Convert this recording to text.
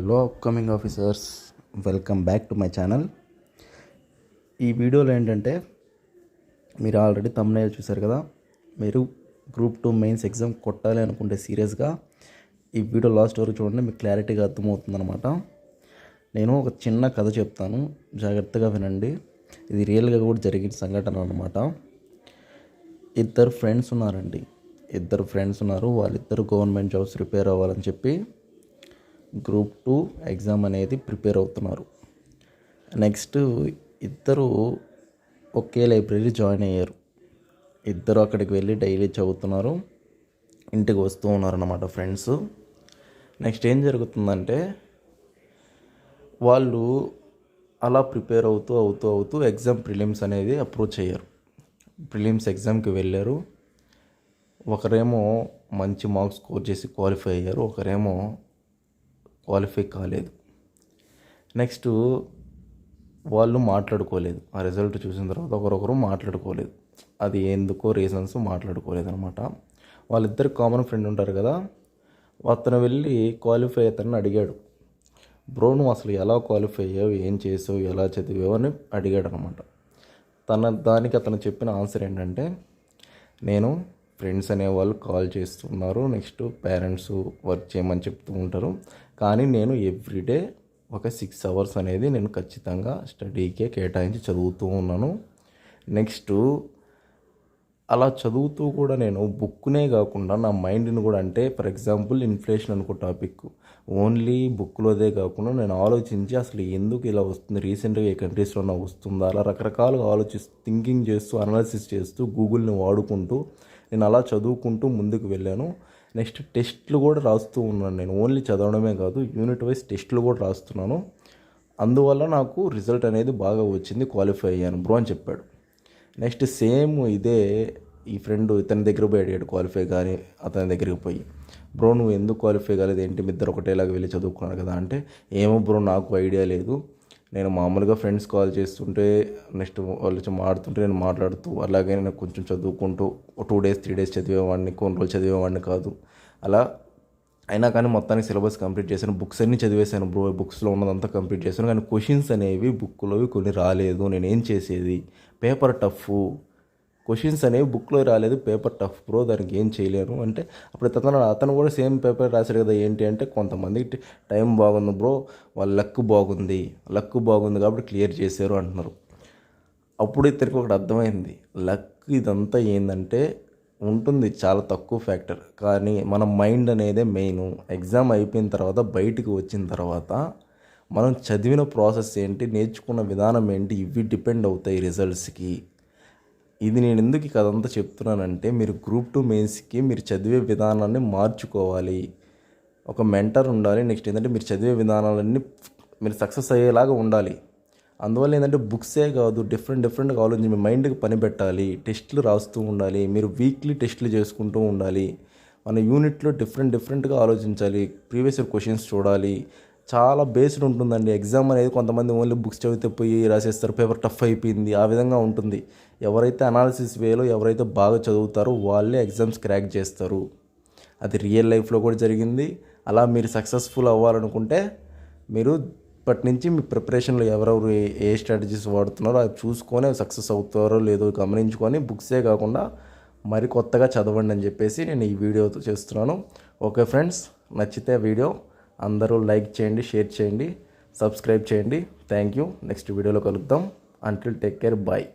Hello upcoming officers welcome back to my channel ఈ వీడియోలో ఏంటంటే మీరు ఆల్రెడీ తమ్మునే చూశారు కదా? మీరు గ్రూప్ టూ మెయిన్స్ ఎగ్జామ్ కొట్టాలి అనుకుంటే సీరియస్గా ఈ వీడియో లాస్ట్ వరకు చూడండి మీకు క్లారిటీగా అర్థమవుతుందన్నమాట. నేను ఒక చిన్న కథ చెప్తాను. జాగ్రత్తగా వినండి. ఇది రియల్గా కూడా జరిగిన సంఘటన అనమాట ఇద్దరు ఫ్రెండ్స్ ఉన్నారండి. ఇద్దరు ఫ్రెండ్స్ ఉన్నారు. వాళ్ళిద్దరు గవర్నమెంట్ జాబ్స్ రిపేర్ అవ్వాలని చెప్పి గ్రూప్ టూ ఎగ్జామ్ అనేది ప్రిపేర్ అవుతున్నారు. నెక్స్ట్ ఇద్దరు ఒకే లైబ్రరీ జాయిన్ అయ్యారు. ఇద్దరు అక్కడికి వెళ్ళి డైలీ చదువుతున్నారు. ఇంటికి వస్తూ ఉన్నారన్నమాట ఫ్రెండ్స్. నెక్స్ట్ ఏం జరుగుతుందంటే వాళ్ళు అలా ప్రిపేర్ అవుతూ అవుతూ అవుతూ ఎగ్జామ్ ప్రిలిమ్స్ అనేది అప్రోచ్ అయ్యారు. ప్రిలిమ్స్ ఎగ్జామ్కి వెళ్ళారు. ఒకరేమో మంచి మార్క్స్ స్కోర్ చేసి క్వాలిఫై అయ్యారు. ఒకరేమో క్వాలిఫై కాలేదు. నెక్స్ట్ వాళ్ళు మాట్లాడుకోలేదు. ఆ రిజల్ట్ చూసిన తర్వాత ఒకరొకరు మాట్లాడుకోలేదు. అది ఎందుకో రీజన్స్ మాట్లాడుకోలేదు అనమాట వాళ్ళిద్దరు కామన్ ఫ్రెండ్ ఉంటారు కదా అతను వెళ్ళి క్వాలిఫై అతను అడిగాడు. బ్రో నువ్వు అసలు ఎలా క్వాలిఫై అయ్యావు ఏం చేసావు ఎలా చదివావు అని అడిగాడు అనమాట తన దానికి అతను చెప్పిన ఆన్సర్ ఏంటంటే నేను ఫ్రెండ్స్ అనేవాళ్ళు కాల్ చేస్తున్నారు నెక్స్ట్ పేరెంట్స్ వర్క్ చేయమని చెప్తూ ఉంటారు. కానీ నేను ఎవ్రీడే ఒక సిక్స్ అవర్స్ అనేది నేను ఖచ్చితంగా స్టడీకే కేటాయించి చదువుతూ ఉన్నాను. నెక్స్ట్ అలా చదువుతూ కూడా నేను బుక్నే కాకుండా నా మైండ్ని కూడా అంటే ఫర్ ఎగ్జాంపుల్ ఇన్ఫ్లేషన్ అనుకో టాపిక్ ఓన్లీ బుక్లోదే కాకుండా నేను ఆలోచించి అసలు ఎందుకు ఇలా వస్తుంది? రీసెంట్గా ఏ కంట్రీస్లో వస్తుందా? అలా రకరకాలుగా ఆలోచిస్తూ థింకింగ్ చేస్తూ అనాలిసిస్ చేస్తూ గూగుల్ని వాడుకుంటూ నేను అలా చదువుకుంటూ ముందుకు వెళ్ళాను. నెక్స్ట్ టెస్ట్లు కూడా రాస్తూ ఉన్నాను నేను. ఓన్లీ చదవడమే కాదు యూనిట్ వైజ్ టెస్ట్లు కూడా రాస్తున్నాను. అందువల్ల నాకు రిజల్ట్ అనేది బాగా వచ్చింది క్వాలిఫై అయ్యాను బ్రో అని చెప్పాడు. నెక్స్ట్ సేమ్ ఇదే ఈ ఫ్రెండ్ ఇతని దగ్గర పోయి అడిగాడు క్వాలిఫై కానీ అతని దగ్గరికి పోయి. బ్రో నువ్వు ఎందుకు క్వాలిఫై కాలేదు? ఏంటి మీ ఇద్దరు ఒకటేలాగా వెళ్ళి చదువుకున్నారు కదా? అంటే ఏమో బ్రో నాకు ఐడియా లేదు. నేను మామూలుగా ఫ్రెండ్స్ కాల్ చేస్తుంటే నెక్స్ట్ వాళ్ళు మాడుతుంటే నేను మాట్లాడుతూ అలాగే నేను కొంచెం చదువుకుంటూ టూ డేస్ త్రీ డేస్ చదివేవాడిని కొన్ని రోజులు చదివేవాడిని కాదు. అలా అయినా కానీ మొత్తానికి సిలబస్ కంప్లీట్ చేశాను. బుక్స్ అన్నీ చదివేశాను బ్రో బుక్స్లో ఉన్నదంతా కంప్లీట్ చేశాను. కానీ క్వశ్చన్స్ అనేవి బుక్లోవి కొన్ని రాలేదు. నేను ఏం చేసేది? పేపర్ టఫ్ క్వశ్చన్స్ అనేవి బుక్లో రాలేదు పేపర్ టఫ్ బ్రో దానికి ఏం చేయలేను అంటే అప్పుడు అతను అతను కూడా సేమ్ పేపర్ రాశాడు కదా ఏంటి అంటే కొంతమందికి టైం బాగుంది బ్రో వాళ్ళ లక్ బాగుంది లక్ బాగుంది కాబట్టి క్లియర్ చేశారు అంటున్నారు. అప్పుడు ఇతనికి ఒకటి అర్థమైంది. లక్ ఇదంతా ఏంటంటే ఉంటుంది చాలా తక్కువ ఫ్యాక్టర్ కానీ మన మైండ్ అనేదే మెయిన్ ఎగ్జామ్ అయిపోయిన తర్వాత బయటికి వచ్చిన తర్వాత మనం చదివిన ప్రాసెస్ ఏంటి నేర్చుకున్న విధానం ఏంటి ఇవి డిపెండ్ అవుతాయి రిజల్ట్స్కి ఇది నేను ఎందుకు ఈ చెప్తున్నానంటే మీరు గ్రూప్ టూ మెయిన్స్కి మీరు చదివే విధానాన్ని మార్చుకోవాలి. ఒక మెంటర్ ఉండాలి. నెక్స్ట్ ఏంటంటే మీరు చదివే విధానాలన్నీ మీరు సక్సెస్ అయ్యేలాగా ఉండాలి. అందువల్ల ఏంటంటే బుక్సే కాదు డిఫరెంట్ డిఫరెంట్గా ఆలోచించి మీ మైండ్కి పని పెట్టాలి. టెస్టులు రాస్తూ ఉండాలి. మీరు వీక్లీ టెస్టులు చేసుకుంటూ ఉండాలి. మన యూనిట్లో డిఫరెంట్ డిఫరెంట్గా ఆలోచించాలి. ప్రీవియస్ ఇయర్ క్వశ్చన్స్ చూడాలి. చాలా బేస్డ్ ఉంటుందండి. ఎగ్జామ్ అనేది కొంతమంది ఓన్లీ బుక్స్ చదివితే పోయి రాసేస్తారు పేపర్ టఫ్ అయిపోయింది ఆ విధంగా ఉంటుంది. ఎవరైతే అనాలిసిస్ వేలో ఎవరైతే బాగా చదువుతారో వాళ్ళే ఎగ్జామ్స్ క్రాక్ చేస్తారు. అది రియల్ లైఫ్లో కూడా జరిగింది. అలా మీరు సక్సెస్ఫుల్ అవ్వాలనుకుంటే మీరు ఇప్పటి నుంచి మీ ప్రిపరేషన్లో ఎవరెవరు ఏ- స్ట్రాటజీస్ వాడుతున్నారో అది చూసుకొని సక్సెస్ అవుతారో లేదో గమనించుకొని బుక్సే కాకుండా మరి కొత్తగా చదవండి అని చెప్పేసి నేను ఈ వీడియోతో చేస్తున్నాను. ఓకే ఫ్రెండ్స్ నచ్చితే వీడియో అందరూ లైక్ చేయండి షేర్ చేయండి సబ్స్క్రైబ్ చేయండి. థ్యాంక్ యూ నెక్స్ట్ వీడియోలో కలుద్దాం. Until take care bye